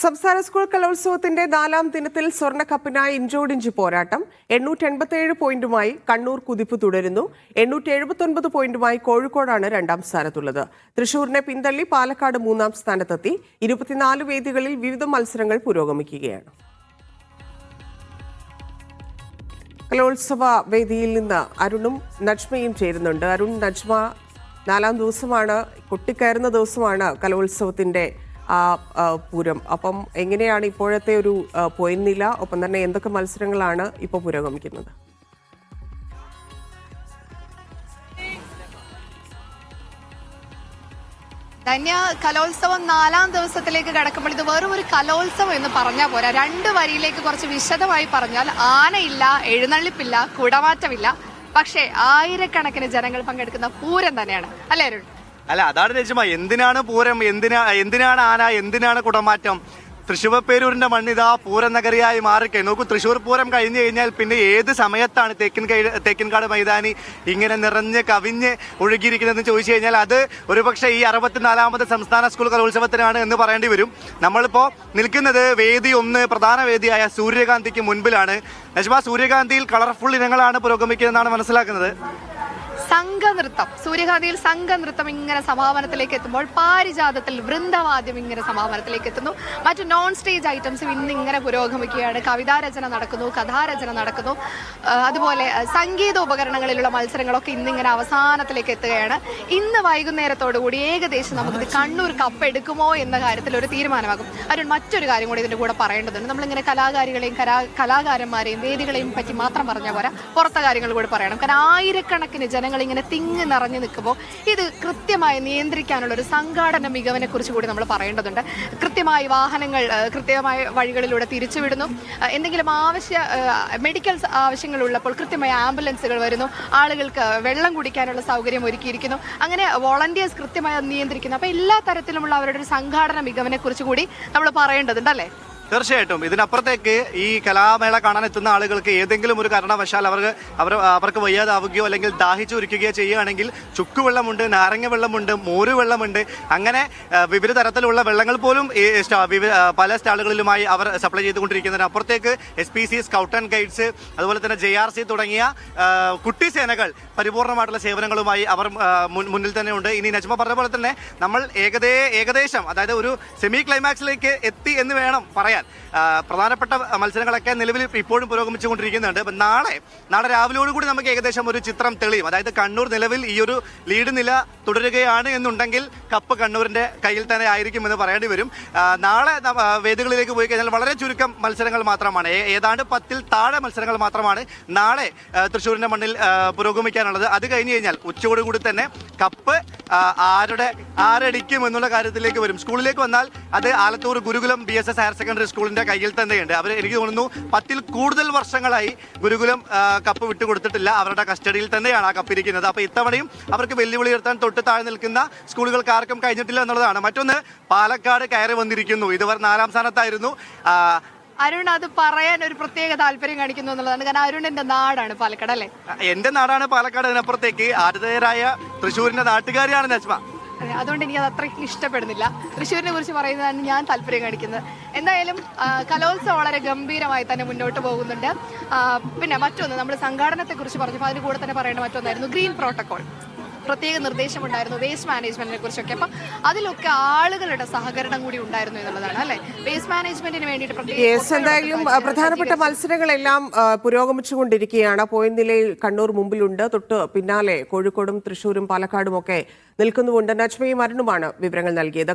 സംസ്ഥാന സ്കൂൾ കലോത്സവത്തിന്റെ നാലാം ദിനത്തിൽ സ്വർണക്കപ്പിനായി ഇഞ്ചോടിഞ്ച് പോരാട്ടം. എണ്ണൂറ്റി എൺപത്തിയേഴ് പോയിന്റുമായി കണ്ണൂർ കുതിപ്പ് തുടരുന്നു. എണ്ണൂറ്റി എഴുപത്തൊൻപത് പോയിന്റുമായി കോഴിക്കോടാണ് രണ്ടാം സ്ഥാനത്തുള്ളത്. തൃശൂരിനെ പിന്തള്ളി പാലക്കാട് മൂന്നാം സ്ഥാനത്തെത്തി. ഇരുപത്തിനാല് വേദികളിൽ വിവിധ മത്സരങ്ങൾ പുരോഗമിക്കുകയാണ്. കലോത്സവ വേദിയിൽ നിന്ന് അരുണും നജ്മയും ചേരുന്നുണ്ട്. അരുൺ നജ്മ നാലാം ദിവസമാണ് കൊട്ടിക്കയറുന്ന ദിവസമാണ് കലോത്സവത്തിന്റെ ആ പൂരം. അപ്പം എങ്ങനെയാണ് ഇപ്പോഴത്തെ ഒരു പോയിന്റ് നില? ഒപ്പം തന്നെ എന്തൊക്കെ മത്സരങ്ങളാണ് ഇപ്പോൾ പുരോഗമിക്കുന്നത്? ധന്യ കലോത്സവം നാലാം ദിവസത്തിലേക്ക് കടക്കുമ്പോൾ ഇത് വെറും ഒരു കലോത്സവം എന്ന് പറഞ്ഞാൽ പോരാ. രണ്ട് വരിയിലേക്ക് കുറച്ച് വിശദമായി പറഞ്ഞാൽ ആനയില്ല എഴുന്നള്ളിപ്പില്ല കുടമാറ്റമില്ല. പക്ഷേ ആയിരക്കണക്കിന് ജനങ്ങൾ പങ്കെടുക്കുന്ന പൂരം തന്നെയാണ്. അല്ലേ അരുൺ? അല്ല അതാണ് രജിമ. എന്തിനാണ് പൂരം? എന്തിനാ എന്തിനാണ് ആന? എന്തിനാണ് കുടമാറ്റം? തൃശ്ശൂർപ്പേരൂരിന്റെ മണ്ണിതാ പൂരനഗരിയായി മാറിക്കഴിഞ്ഞു നോക്കൂ തൃശ്ശൂർ പൂരം കഴിഞ്ഞു കഴിഞ്ഞാൽ പിന്നെ ഏത് സമയത്താണ് തേക്കിൻ തേക്കിൻകാട് മൈതാനി ഇങ്ങനെ നിറഞ്ഞ് കവിഞ്ഞ് ഒഴുകിയിരിക്കുന്നതെന്ന് ചോദിച്ചു കഴിഞ്ഞാൽ അത് ഒരുപക്ഷെ ഈ അറുപത്തിനാലാമത് സംസ്ഥാന സ്കൂൾ കലോത്സവത്തിനാണ് എന്ന് പറയേണ്ടി വരും. നമ്മളിപ്പോൾ നിൽക്കുന്നത് വേദി ഒന്ന് പ്രധാന വേദിയായ സൂര്യകാന്തിക്ക് മുൻപിലാണ്. നജ്മ സൂര്യകാന്തിയിൽ കളർഫുൾ ഇനങ്ങളാണ് പുരോഗമിക്കുന്നതെന്നാണ് മനസ്സിലാക്കുന്നത്. സംഘനൃത്തം. സൂര്യകാന്തിയിൽ സംഘനൃത്തം ഇങ്ങനെ സമാപനത്തിലേക്ക് എത്തുമ്പോൾ പാരിജാതത്തിൽ വൃന്ദവാദ്യം ഇങ്ങനെ സമാപനത്തിലേക്ക് എത്തുന്നു. മറ്റു നോൺ സ്റ്റേജ് ഐറ്റംസും ഇന്ന് ഇങ്ങനെ പുരോഗമിക്കുകയാണ്. കവിതാരചന നടക്കുന്നു കഥാരചന നടക്കുന്നു. അതുപോലെ സംഗീത ഉപകരണങ്ങളിലുള്ള മത്സരങ്ങളൊക്കെ ഇന്നിങ്ങനെ അവസാനത്തിലേക്ക് എത്തുകയാണ്. ഇന്ന് വൈകുന്നേരത്തോടു കൂടി ഏകദേശം നമുക്കിത് കണ്ണൂർ കപ്പ് എടുക്കുമോ എന്ന കാര്യത്തിൽ ഒരു തീരുമാനമാകും. അരുൺ മറ്റൊരു കാര്യം കൂടി ഇതിന്റെ കൂടെ പറയേണ്ടതുണ്ട്. നമ്മളിങ്ങനെ കലാകാരികളെയും കലാ കലാകാരന്മാരെയും വേദികളെയും പറ്റി മാത്രം പറഞ്ഞ പോരാ. പുറത്തെ കാര്യങ്ങൾ കൂടി പറയണം. കാരണം ആയിരക്കണക്കിന് ജനങ്ങൾ ഇങ്ങനെ തിങ്ങി നിറഞ്ഞു നിൽക്കുമ്പോൾ ഇത് കൃത്യമായി നിയന്ത്രിക്കാനുള്ള ഒരു സംഘാടന മികവിനെ കുറിച്ച് കൂടി നമ്മൾ പറയേണ്ടതുണ്ട്. കൃത്യമായി വാഹനങ്ങൾ കൃത്യമായ വഴികളിലൂടെ തിരിച്ചുവിടുന്നു. എന്തെങ്കിലും ആവശ്യ മെഡിക്കൽ ആവശ്യങ്ങളുള്ളപ്പോൾ കൃത്യമായ ആംബുലൻസുകൾ വരുന്നു. ആളുകൾക്ക് വെള്ളം കുടിക്കാനുള്ള സൗകര്യം ഒരുക്കിയിരിക്കുന്നു. അങ്ങനെ വോളണ്ടിയേഴ്സ് കൃത്യമായി നിയന്ത്രിക്കുന്നു. അപ്പോൾ എല്ലാ തരത്തിലുമുള്ള അവരുടെ ഒരു സംഘാടന മികവിനെ കുറിച്ച് കൂടി നമ്മൾ പറയേണ്ടതുണ്ട് അല്ലേ? തീർച്ചയായിട്ടും. ഇതിനപ്പുറത്തേക്ക് ഈ കലാമേള കാണാൻ എത്തുന്ന ആളുകൾക്ക് ഏതെങ്കിലും ഒരു കാരണവശാൽ അവർക്ക് അവർ അവർക്ക് വയ്യാതാവുകയോ അല്ലെങ്കിൽ ദാഹിച്ചൊരുക്കുകയോ ചെയ്യുകയാണെങ്കിൽ ചുക്കുവെള്ളമുണ്ട് നാരങ്ങ വെള്ളമുണ്ട് മോര് വെള്ളമുണ്ട് അങ്ങനെ വിവിധ തരത്തിലുള്ള വെള്ളങ്ങൾ പോലും പല സ്റ്റാളുകളിലുമായി അവർ സപ്ലൈ ചെയ്തുകൊണ്ടിരിക്കുന്നതിന് അപ്പുറത്തേക്ക് S P C scout and guides അതുപോലെ തന്നെ ജെ ആർ സി തുടങ്ങിയ കുട്ടി സേനകൾ പരിപൂർണമായിട്ടുള്ള സേവനങ്ങളുമായി അവർ മുന്നിൽ തന്നെ ഉണ്ട് ഇനി നജ്മ പറഞ്ഞ പോലെ തന്നെ നമ്മൾ ഏകദേ ഏകദേശം അതായത് ഒരു സെമി ക്ലൈമാക്സിലേക്ക് എത്തി എന്ന് വേണം പറയാൻ. പ്രധാനപ്പെട്ട മത്സരങ്ങളൊക്കെ നിലവിൽ ഇപ്പോഴും പുരോഗമിച്ചുകൊണ്ടിരിക്കുന്നുണ്ട്. നാളെ നാളെ രാവിലെയോട് കൂടി നമുക്ക് ഏകദേശം ഒരു ചിത്രം തെളിയും. അതായത് കണ്ണൂർ നിലവിൽ ഈ ഒരു ലീഡ് നില തുടരുകയാണ് എന്നുണ്ടെങ്കിൽ കപ്പ് കണ്ണൂരിന്റെ കയ്യിൽ തന്നെ ആയിരിക്കും എന്ന് പറയേണ്ടി വരും. നാളെ വേദികളിലേക്ക് പോയി കഴിഞ്ഞാൽ വളരെ ചുരുക്കം മത്സരങ്ങൾ മാത്രമാണ്. ഏതാണ്ട് പത്തിൽ താഴെ മത്സരങ്ങൾ മാത്രമാണ് നാളെ തൃശ്ശൂരിന്റെ മണ്ണിൽ പുരോഗമിക്കാനുള്ളത്. അത് കഴിഞ്ഞ് കഴിഞ്ഞാൽ ഉച്ചയോടുകൂടി തന്നെ കപ്പ് ആരുടെ ആരടിക്കും എന്നുള്ള കാര്യത്തിലേക്ക് വരും. സ്കൂളിലേക്ക് വന്നാൽ അത് Alathur Gurukulam B S S higher secondary സ്കൂളിന്റെ കയ്യിൽ തന്നെയുണ്ട്. അവർ എനിക്ക് തോന്നുന്നു പത്തിൽ കൂടുതൽ വർഷങ്ങളായി ഗുരുകുലം കപ്പ് വിട്ടുകൊടുത്തിട്ടില്ല. അവരുടെ കസ്റ്റഡിയിൽ തന്നെയാണ് ആ കപ്പിരിക്കുന്നത് അപ്പോൾ അപ്പൊ ഇത്തവണയും അവർക്ക് വെല്ലുവിളി ഉയർത്താൻ തൊട്ട് താഴെ നിൽക്കുന്ന സ്കൂളുകൾക്ക് ആർക്കും കഴിഞ്ഞിട്ടില്ല എന്നുള്ളതാണ്. മറ്റൊന്ന് പാലക്കാട് കയറി വന്നിരിക്കുന്നു. ഇതുവരെ നാലാം സ്ഥാനത്തായിരുന്നു. അരുൺ അത് പറയാൻ ഒരു പ്രത്യേക താല്പര്യം കാണിക്കുന്നു എന്നുള്ളതാണ്. കാരണം അരുണിന്റെ നാടാണ് പാലക്കാട് അല്ലേ? എന്റെ നാടാണ് പാലക്കാട് അതിനപ്പുറത്തേക്ക്. ആതിഥേയരായ തൃശ്ശൂരിന്റെ നാട്ടുകാരിയാണ് നജ്മ. അതുകൊണ്ട് എനിക്ക് അത് അത്രയ്ക്ക് ഇഷ്ടപ്പെടുന്നില്ല. തൃശ്ശൂരിനെ കുറിച്ച് പറയുന്നതാണ് ഞാൻ താല്പര്യം കാണിക്കുന്നത്. എന്തായാലും കലോത്സവം വളരെ ഗംഭീരമായി തന്നെ മുന്നോട്ട് പോകുന്നുണ്ട്. പിന്നെ മറ്റൊന്ന് നമ്മൾ സംഘാടനത്തെ കുറിച്ച് പറഞ്ഞപ്പോൾ അതിന് കൂടെ തന്നെ പറയേണ്ട മറ്റൊന്നായിരുന്നു ഗ്രീൻ പ്രോട്ടോകോൾ പ്രത്യേക നിർദ്ദേശം ഉണ്ടായിരുന്നു വേസ്റ്റ് മാനേജ്മെന്റിനെ കുറിച്ചൊക്കെ. അപ്പം അതിലൊക്കെ ആളുകളുടെ സഹകരണം കൂടി ഉണ്ടായിരുന്നു എന്നുള്ളതാണ് അല്ലെ? വേസ്റ്റ് മാനേജ്മെന്റിന് വേണ്ടിയിട്ട് എന്തായാലും പ്രധാനപ്പെട്ട മത്സരങ്ങളെല്ലാം പുരോഗമിച്ചുകൊണ്ടിരിക്കുകയാണ്. പോയിന്റ് നിലയിൽ കണ്ണൂർ മുമ്പിലുണ്ട്. തൊട്ട് പിന്നാലെ കോഴിക്കോടും തൃശൂരും പാലക്കാടും ഒക്കെ നിൽക്കുന്നുമുണ്ട്. നജ്മയും അരുണുമാണ് വിവരങ്ങൾ നൽകിയത്.